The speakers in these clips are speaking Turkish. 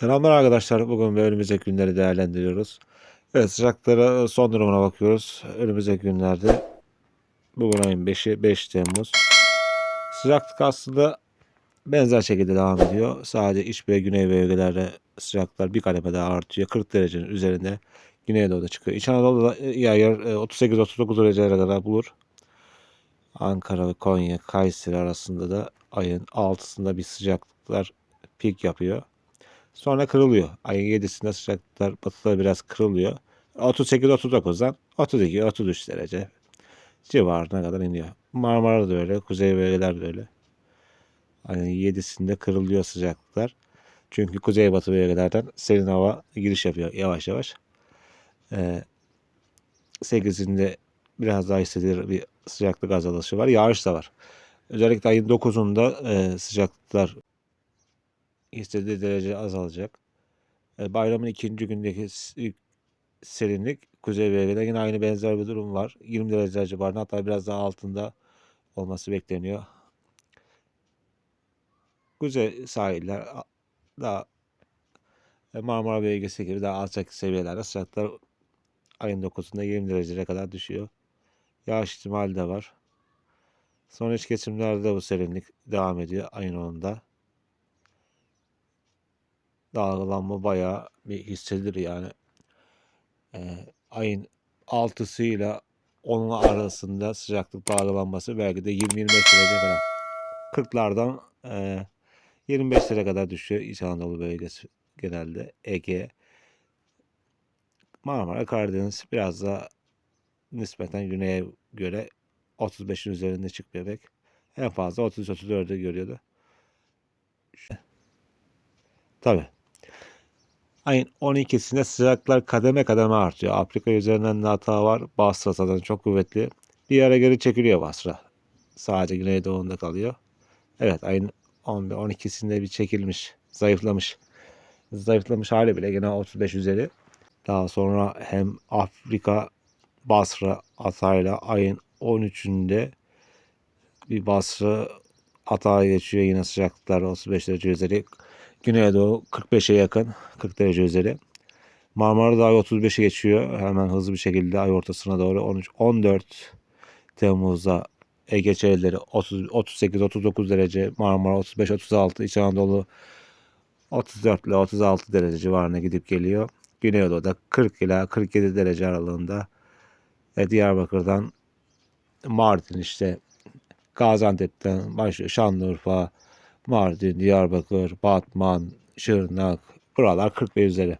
Selamlar arkadaşlar. Bugün ve önümüzdeki günleri değerlendiriyoruz. Evet sıcaklara son durumuna bakıyoruz. Önümüzdeki günlerde bugün ayın 5'i 5 Temmuz. Sıcaklık aslında benzer şekilde devam ediyor. Sadece iç ve güney bölgelerde sıcaklıklar bir kademe daha artıyor. 40 derecenin üzerinde Güneydoğu'da çıkıyor. İç Anadolu'da yer yer 38-39 derecelere kadar bulur. Ankara ve Konya, Kayseri arasında da ayın 6'sında bir sıcaklıklar pik yapıyor. Sonra kırılıyor. Ayın 7'sinde sıcaklıklar batıda biraz kırılıyor. 38-39'dan 32-33 derece civarına kadar iniyor. Marmara'da da öyle, kuzey bölgeler de öyle. Ayın 7'sinde kırılıyor sıcaklıklar. Çünkü kuzeybatı bölgelerden serin hava giriş yapıyor yavaş yavaş. Ee, 8'inde biraz daha hissedilir bir sıcaklık azalışı var. Yağış da var. Özellikle ayın 9'unda e, sıcaklıklar istediği derece azalacak. E, bayramın ikinci gündeki s- serinlik kuzey bölgede yine aynı benzer bir durum var. 20 derece civarında hatta biraz daha altında olması bekleniyor. Kuzey sahiller daha e, Marmara bölgesi gibi daha alçak seviyelerde sıcaklıklar ayın 9'unda 20 derecelere kadar düşüyor. Yağış ihtimali de var. Sonraki geçimlerde bu serinlik devam ediyor ayın 10'unda. Dalgalanma bayağı bir hissedilir yani. Ee, ayın 6'sı ile 10'u arasında sıcaklık dalgalanması belki de 20-25 derece falan. 40'lardan e, 25 lira kadar düşüyor İç Anadolu bölgesi genelde. Ege, Marmara, Karadeniz biraz da nispeten güneye göre 35'in üzerinde çıkmıyor pek. En fazla 33-34'ü görüyordu. Tabii. Ayın 12'sinde sıcaklar kademe kademe artıyor. Afrika üzerinden de hata var. Basra zaten çok kuvvetli. Bir ara geri çekiliyor Basra. Sadece güneydoğunda kalıyor. Evet ayın 11 12'sinde bir çekilmiş. Zayıflamış. Zayıflamış hali bile gene 35 üzeri. Daha sonra hem Afrika Basra hatayla ayın 13'ünde bir Basra hataya geçiyor. Yine sıcaklıklar 35 derece üzeri. Güneydoğu 45'e yakın. 40 derece üzeri. Marmara Dağı 35'e geçiyor. Hemen hızlı bir şekilde ay ortasına doğru 13 14 Temmuz'da Ege çevreleri 30 38 39 derece, Marmara 35 36, İç Anadolu 34 ile 36 derece civarına gidip geliyor. Güneydoğu'da 40 ila 47 derece aralığında ve Diyarbakır'dan Mardin işte Gaziantep'ten başlıyor Şanlıurfa, Mardin, Diyarbakır, Batman, Şırnak buralar 40 ve üzeri.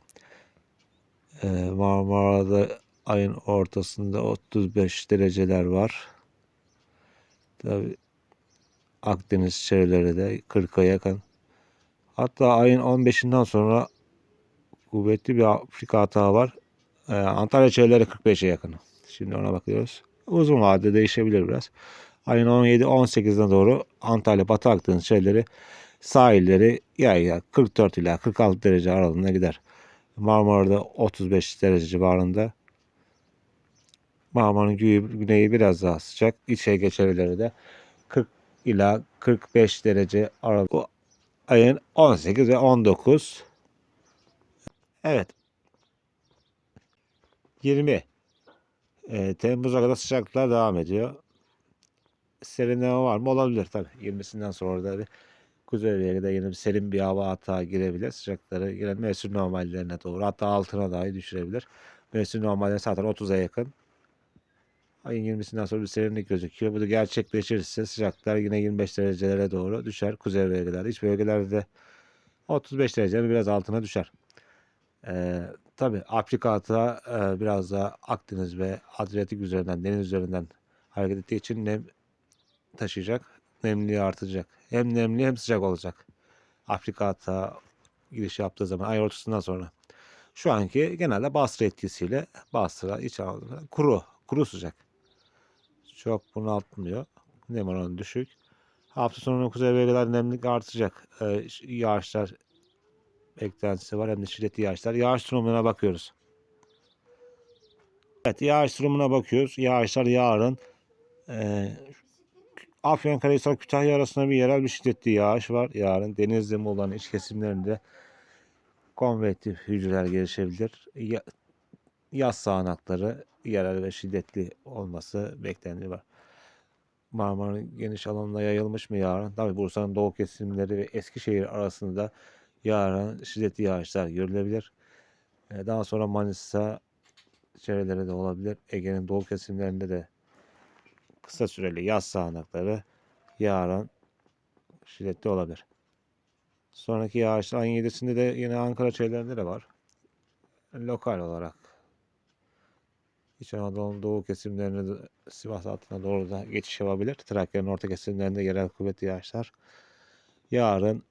Ee, Marmara'da ayın ortasında 35 dereceler var. Tabii Akdeniz çevreleri de 40'a yakın. Hatta ayın 15'inden sonra kuvvetli bir Afrika hata var. Ee, Antalya çevreleri 45'e yakın. Şimdi ona bakıyoruz. Uzun vadede değişebilir biraz. Ayın 17-18'ine doğru Antalya Batı Akdeniz çevreleri sahilleri yay 44 ila 46 derece aralığında gider. Marmara'da 35 derece civarında. Marmara'nın güney- güneyi biraz daha sıcak. İç Ege çevreleri de 40 ila 45 derece aralık. Bu ayın 18 ve 19. Evet. 20. Ee, Temmuz'a kadar sıcaklıklar devam ediyor. Serinleme var mı? Olabilir tabii. 20'sinden sonra da bir kuzey bölgede yine bir serin bir hava hata girebilir. Sıcakları yine mevsim normallerine doğru hatta altına dahi düşürebilir. Mevsim normalleri zaten 30'a yakın. Ayın 20'sinden sonra bir serinlik gözüküyor. Bu da gerçekleşirse sıcaklıklar yine 25 derecelere doğru düşer kuzey bölgelerde. İç bölgelerde de 35 derecenin biraz altına düşer. Ee, tabii Afrika hata e, biraz da Akdeniz ve Adriyatik üzerinden, deniz üzerinden hareket ettiği için nem taşıyacak, nemliği artacak. Hem nemli hem sıcak olacak. Afrika hata giriş yaptığı zaman ay ortasından sonra. Şu anki genelde Basra etkisiyle Basra, İç Anadolu kuru, kuru sıcak. Çok bunaltmıyor. Nem oranı düşük. Hafta sonu kuzey bölgeler nemlilik artacak. Ee, yağışlar beklentisi var hem de şiddetli yağışlar. Yağış durumuna bakıyoruz. Evet yağış durumuna bakıyoruz. Yağışlar yarın e, Afyonkarahisar Kütahya arasında bir yerel bir şiddetli yağış var. Yarın Denizli Muğla'nın iç kesimlerinde konvektif hücreler gelişebilir. Ya- yaz sağanakları yerel ve şiddetli olması bekleniyor. Marmara'nın geniş alanına yayılmış mı yarın? Tabii Bursa'nın doğu kesimleri ve Eskişehir arasında yarın şiddetli yağışlar görülebilir. Ee, Daha sonra Manisa çevreleri de olabilir. Ege'nin doğu kesimlerinde de kısa süreli yaz sağanakları yarın şiddetli olabilir. Sonraki yağışlar ayın 7'sinde de yine Ankara çevrelerinde de var. Lokal olarak İç Anadolu'nun doğu kesimlerine Sivas altına doğru da geçiş yapabilir. Trakya'nın orta kesimlerinde yerel kuvvetli yağışlar. Yarın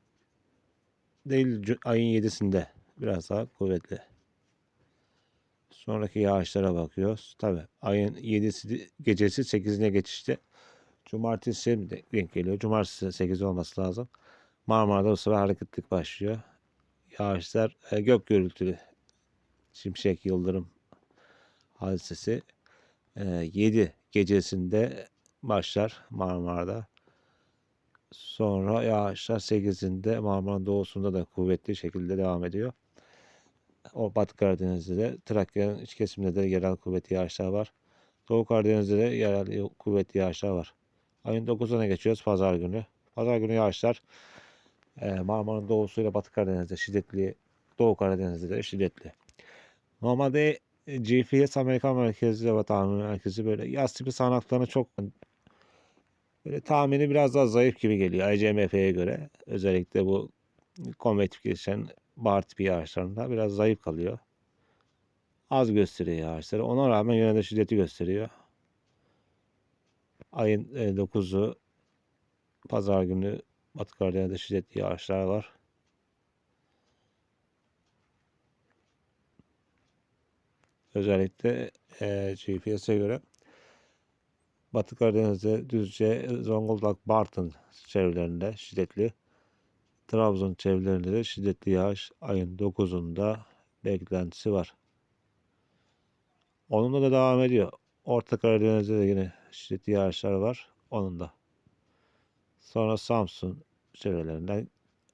değil ayın 7'sinde biraz daha kuvvetli. Sonraki yağışlara bakıyoruz. Tabi ayın 7'si gecesi 8'ine geçişte. Cumartesi de denk geliyor. Cumartesi 8 olması lazım. Marmara'da bu sefer hareketlik başlıyor. Yağışlar e, gök gürültülü. Şimşek, yıldırım hadisesi e, 7 gecesinde başlar Marmara'da. Sonra yağışlar 8'inde Marmara'nın doğusunda da kuvvetli şekilde devam ediyor. O Batı Karadeniz'de de Trakya'nın iç kesiminde de yerel kuvvetli yağışlar var. Doğu Karadeniz'de de yerel kuvvetli yağışlar var. Ayın 9'una geçiyoruz pazar günü. Pazar günü yağışlar e, Marmara'nın doğusuyla Batı Karadeniz'de şiddetli, Doğu Karadeniz'de de şiddetli. Normalde e, GPS Amerikan merkezli ve tahmin merkezi böyle yaz tipi sağanaklarına çok böyle tahmini biraz daha zayıf gibi geliyor ICMF'ye göre. Özellikle bu konvektif gelişen bahar tipi yağışlarında biraz zayıf kalıyor. Az gösteriyor yağışları. Ona rağmen yine de şiddeti gösteriyor. Ayın e, 9'u pazar günü Batı Karadeniz'de şiddetli yağışlar var. Özellikle e, GPS'e göre Batı Karadeniz'de Düzce, Zonguldak, Bartın çevrelerinde şiddetli. Trabzon çevrelerinde de şiddetli yağış ayın 9'unda beklentisi var. Onunla da devam ediyor. Orta Karadeniz'de de yine şiddetli yağışlar var. Onun da. Sonra Samsun çevrelerinden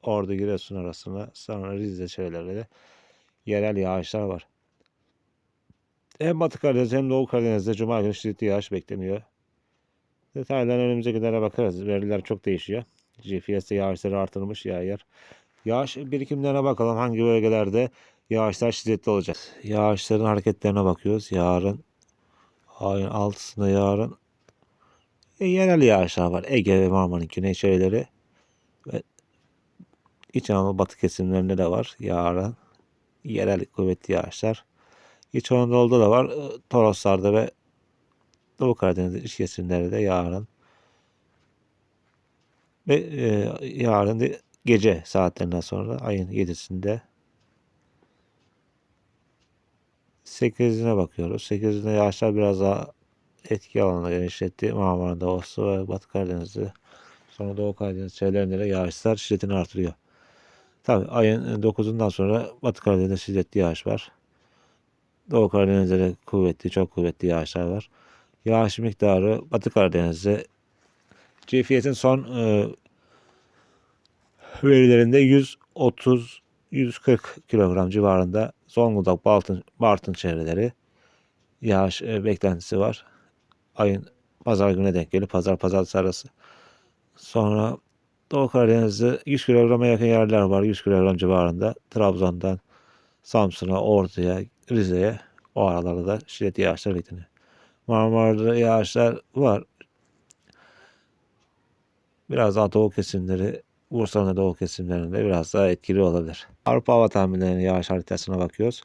Ordu Giresun arasına sonra Rize çevrelerinde de yerel yağışlar var. Hem Batı Karadeniz hem Doğu Karadeniz'de Cuma günü şiddetli yağış bekleniyor. Detaylarına önümüzdeki günlere bakarız. Veriler çok değişiyor. GPS'te yağışları artırmış ya yer. Yağış birikimlerine bakalım. Hangi bölgelerde yağışlar şiddetli olacak. Yağışların hareketlerine bakıyoruz. Yarın ayın 6'sında yarın e, yerel yağışlar var. Ege ve Marmara'nın güney çevreleri ve İç Anadolu batı kesimlerinde de var. Yarın yerel kuvvetli yağışlar. İç Anadolu'da da var. e, Toroslar'da ve Doğu Karadeniz'in iç kesimlerde de yarın ve e, yarın gece saatlerinden sonra ayın 7'sinde 8'ine bakıyoruz. 8'inde yağışlar biraz daha etki alanına genişletti. Marmara Doğusu ve Batı Karadeniz'de sonra Doğu Karadeniz çevrelerinde de yağışlar şiddetini artırıyor. Tabii ayın 9'undan sonra Batı Karadeniz'de şiddetli yağış var. Doğu Karadeniz'de de kuvvetli, çok kuvvetli yağışlar var. Yağış miktarı Batı Karadeniz'de GPS'in son e, verilerinde 130 140 kilogram civarında Zonguldak, Bartın, Bartın çevreleri yağış e, beklentisi var. Ayın pazar gününe denk geliyor. Pazar pazartesi arası. Sonra Doğu Karadeniz'de 100 kilograma yakın yerler var. 100 kilogram civarında. Trabzon'dan Samsun'a, Ordu'ya, Rize'ye o aralarda da şiddetli yağışlar bekleniyor. Marmara'da yağışlar var. Biraz daha doğu kesimleri, Bursa'nın doğu kesimlerinde biraz daha etkili olabilir. Avrupa hava tahminlerinin yağış haritasına bakıyoruz.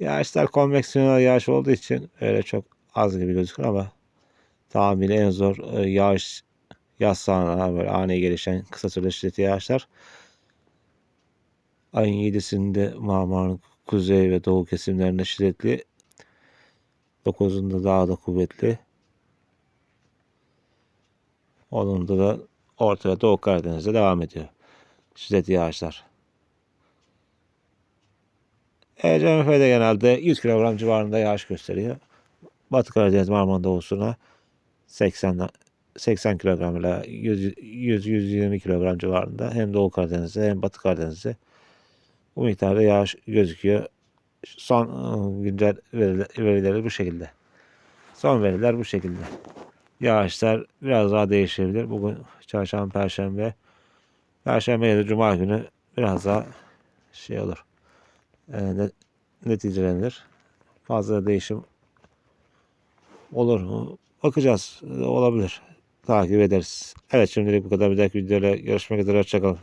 Yağışlar konveksiyonel yağış olduğu için öyle çok az gibi gözükür ama tahmini en zor e, yağış yaz sahanalar böyle ani gelişen kısa süreli şiddetli yağışlar. Ayın 7'sinde Marmara'nın kuzey ve doğu kesimlerinde şiddetli. 9'unda daha da kuvvetli. Onunda da Orta ve Doğu Karadeniz'de devam ediyor. Şiddetli yağışlar. ECMF'de genelde 100 kilogram civarında yağış gösteriyor. Batı Karadeniz Marmara Doğusu'na 80 80 kilogram ile 100-120 kilogram civarında hem Doğu Karadeniz'de hem Batı Karadeniz'de Bu miktarda yağış gözüküyor. Son ıı, güncel veriler, verileri bu şekilde. Son veriler bu şekilde. Yağışlar biraz daha değişebilir. Bugün çarşamba, perşembe. Perşembe ya da cuma günü biraz daha şey olur. E, ne- neticelenir. Fazla değişim olur mu? Bakacağız. Olabilir. Takip ederiz. Evet şimdilik bu kadar. Bir dahaki videoyla görüşmek üzere. Hoşçakalın.